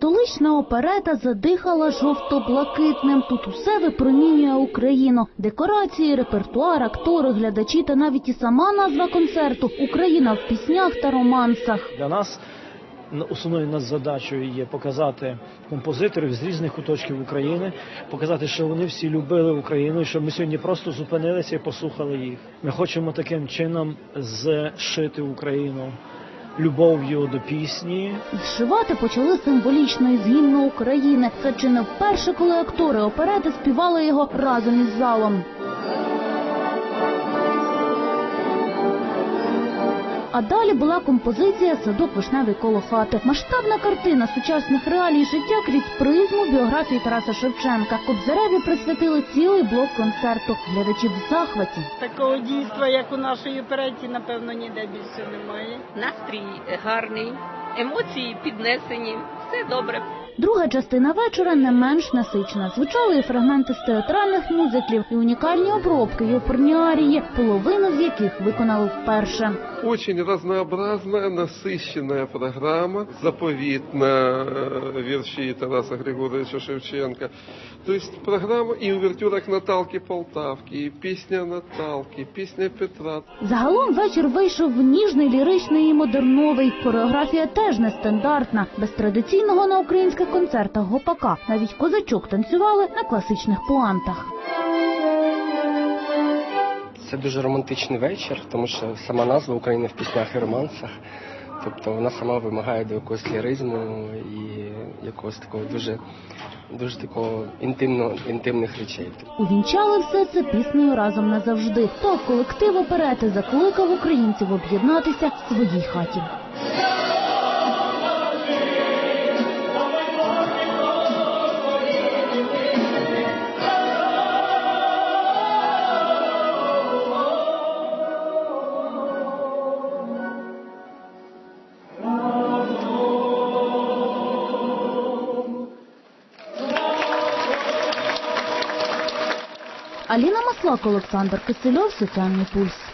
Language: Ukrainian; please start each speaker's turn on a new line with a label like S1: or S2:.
S1: Столична оперета задихала жовто-блакитним. Тут усе випромінює Україну. Декорації, репертуар, актори, глядачі та навіть і сама назва концерту Україна в піснях та романсах.
S2: Для нас основною нас задачею є показати композиторів з різних куточків України, показати, що вони всі любили Україну, що ми сьогодні просто зупинилися і послухали їх. Ми хочемо таким чином зшити Україну любов'ю до пісні,
S1: Зшивати почали символічно із гімну України. Це чи не вперше, коли актори оперети співали його разом із залом. А далі була композиція Садок вишневий коло хати. Масштабна картина сучасних реалій життя крізь призму біографії Тараса Шевченка. Кобзареві присвятили цілий блок концерту. Глядачі в захваті.
S3: Такого дійства, як у нашої переці, напевно, ніде більше немає.
S4: Настрій гарний, емоції піднесені, все добре.
S1: Друга частина вечора не менш насичена. Звучали і фрагменти з театральних мюзиклів, і унікальні обробки, і оперні арії, половину з яких виконали вперше.
S5: Очень разнообразная, насыщенная программа, заповіт на э, вірші Тараса Григоровича Шевченка. То есть программа і увертюра к Наталки Полтавки, і пісня Наталки, пісня Петра.
S1: Загалом вечір вийшов ніжний, ліричний і модерновий. Хореографія теж нестандартна, без традиційного на українських концертах гопака. Навіть козачок танцювали на класичних пуантах.
S6: Це дуже романтичний вечір, тому що сама назва України в піснях і романсах. Тобто вона сама вимагає до якогось ліризму і якогось такого дуже, дуже такого інтимно, інтимних речей.
S1: Увінчали все це піснею разом назавжди. То колектив оперети закликав українців об'єднатися в своїй хаті. Аліна Маслак, Олександр Кисельов, Соціальний пульс.